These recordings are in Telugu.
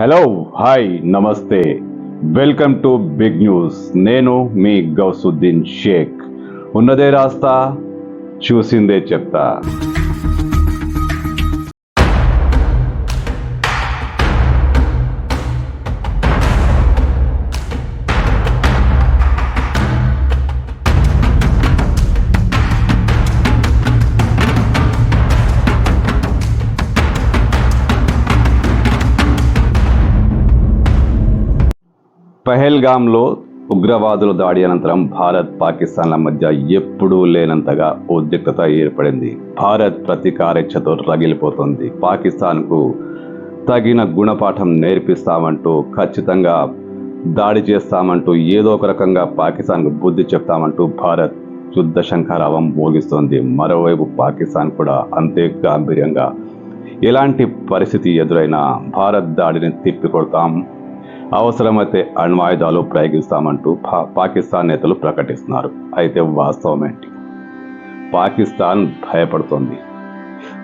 హలో హాయ్ నమస్తే వెల్కమ్ టు బిగ్ న్యూస్ నేను మీ గౌసుద్దీన్ షేక్. ఉన్నదే రాస్తా చూసిందే చెప్తా. పహల్గామ్లో ఉగ్రవాదుల దాడి అనంతరం భారత్ పాకిస్తాన్ల మధ్య ఎప్పుడూ లేనంతగా ఉద్రిక్తత ఏర్పడింది. భారత్ ప్రతీకారేచ్ఛతో రగిలిపోతుంది. పాకిస్తాన్కు తగిన గుణపాఠం నేర్పిస్తామంటూ ఖచ్చితంగా దాడి చేస్తామంటూ ఏదో ఒక రకంగా పాకిస్తాన్కు బుద్ధి చెప్తామంటూ భారత్ యుద్ధ శంఖారావం మోగిస్తోంది. మరోవైపు పాకిస్తాన్ కూడా అంతే గాంభీర్యంగా ఎలాంటి పరిస్థితి ఎదురైనా భారత్ దాడిని తిప్పికొడతాం. అవసరమైతే అణ్వాయుధాలు ప్రయోగిస్తామంటూ పా- పాకిస్తాన్ నేతలు ప్రకటిస్తున్నారు. అయితే వాస్తవం ఏంటి? పాకిస్తాన్ భయపడుతోంది.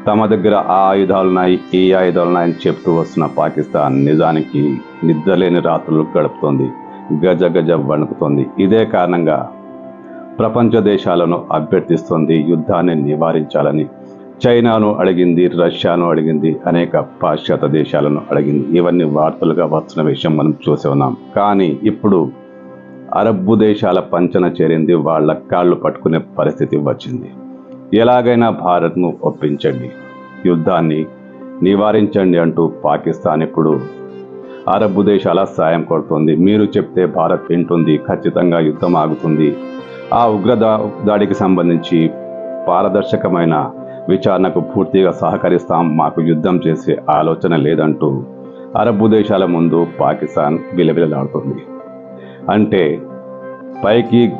తమ దగ్గర ఆ ఆయుధాలున్నాయి ఈ ఆయుధాలున్నాయని చెప్తూ వస్తున్న పాకిస్తాన్ నిజానికి నిద్రలేని రాత్రులు గడుపుతోంది. గజ గజ వణుకుతోంది. ఇదే కారణంగా ప్రపంచ దేశాలను అభ్యర్థిస్తోంది యుద్ధాన్ని నివారించాలని చైనాను అడిగింది రష్యాను అడిగింది అనేక పాశ్చాత్య దేశాలను అడిగింది. ఇవన్నీ వార్తలుగా వస్తున్న విషయం మనం చూసి ఉన్నాం. కానీ ఇప్పుడు అరబ్బు దేశాల పంచన చేరింది వాళ్ళ కాళ్ళు పట్టుకునే పరిస్థితి వచ్చింది. ఎలాగైనా భారత్ను ఒప్పించండి యుద్ధాన్ని నివారించండి అంటూ పాకిస్తాన్ ఇప్పుడు అరబ్బు దేశాల సాయం కోరుతోంది. మీరు చెప్తే భారత్ వింటుంది ఖచ్చితంగా యుద్ధం ఆగుతుంది. ఆ ఉగ్ర దాడికి సంబంధించి పారదర్శకమైన విచారణకు పూర్తిగా సహకరిస్తాం. మాకు యుద్ధం చేసే ఆలోచన లేదంటూ అరబ్బు దేశాల ముందు పాకిస్తాన్ విలవిలలాడుతుంది. అంటే పైకి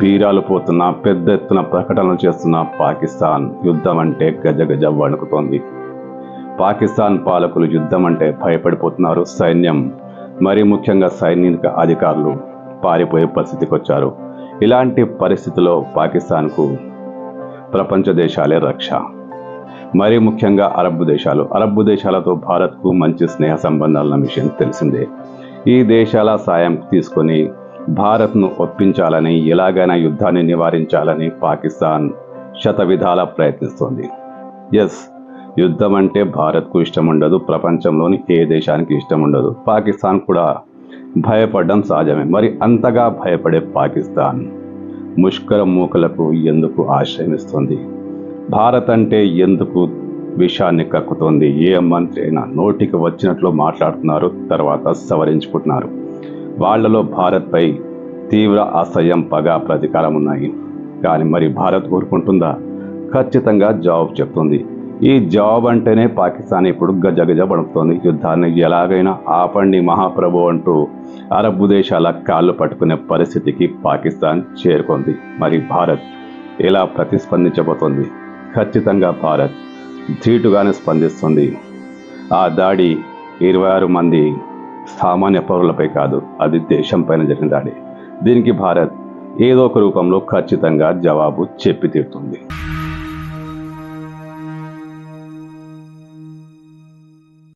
బీరాలు పోతున్న పెద్ద ఎత్తున ప్రకటనలు చేస్తున్న పాకిస్తాన్ యుద్ధం అంటే గజ గజ వణుకుతోంది. పాకిస్తాన్ పాలకులు యుద్ధం అంటే భయపడిపోతున్నారు. సైన్యం మరి ముఖ్యంగా సైనిక అధికారులు పారిపోయే పరిస్థితికి వచ్చారు ఇలాంటి పరిస్థితిలో పాకిస్తాన్కు ప్రపంచ దేశాలే రక్ష. మరీ ముఖ్యంగా అరబ్బు దేశాలు. అరబ్బు దేశాలతో భారత్కు మంచి స్నేహ సంబంధాలున్న విషయం తెలిసిందే. ఈ దేశాల సాయం తీసుకొని భారత్ను ఒప్పించాలని ఎలాగైనా యుద్ధాన్ని నివారించాలని పాకిస్తాన్ శతవిధాల ప్రయత్నిస్తోంది. ఎస్ యుద్ధం అంటే భారత్కు ఇష్టం ఉండదు ప్రపంచంలోని ఏ దేశానికి ఇష్టం ఉండదు పాకిస్తాన్ కూడా భయపడడం సహజమే. మరి అంతగా భయపడే పాకిస్తాన్ ముష్కర మూకలకు ఎందుకు ఆశ్రయమిస్తుంది భారత్ అంటే ఎందుకు విషాన్ని కక్కుతోంది? ఏ మంత్రి అయినా నోటికి వచ్చినట్లు మాట్లాడుతున్నారు తర్వాత సవరించుకుంటున్నారు. వాళ్ళలో భారత్పై తీవ్ర అసహ్యం పగ ప్రతీకారం ఉన్నాయి. కానీ మరి భారత్ కోరుకుంటుందా? ఖచ్చితంగా జవాబు చెప్తుంది. ఈ జవాబు అంటేనే పాకిస్తాన్ ఇప్పుడు గజగజ పడుతోంది యుద్ధాన్ని ఎలాగైనా ఆపండి మహాప్రభు అంటూ అరబ్బు దేశాల కాళ్ళు పట్టుకునే పరిస్థితికి పాకిస్తాన్ చేరుకుంది. మరి భారత్ ఎలా ప్రతిస్పందించబోతోంది? ఖచ్చితంగా భారత్ ధీటుగానే స్పందిస్తుంది. ఆ దాడి ఇరవై ఆరు మంది సామాన్య పౌరులపై కాదు అది దేశం పైన జరిగిన దాడి. దీనికి భారత్ ఏదో ఒక రూపంలో ఖచ్చితంగా జవాబు చెప్పి తీరుతుంది.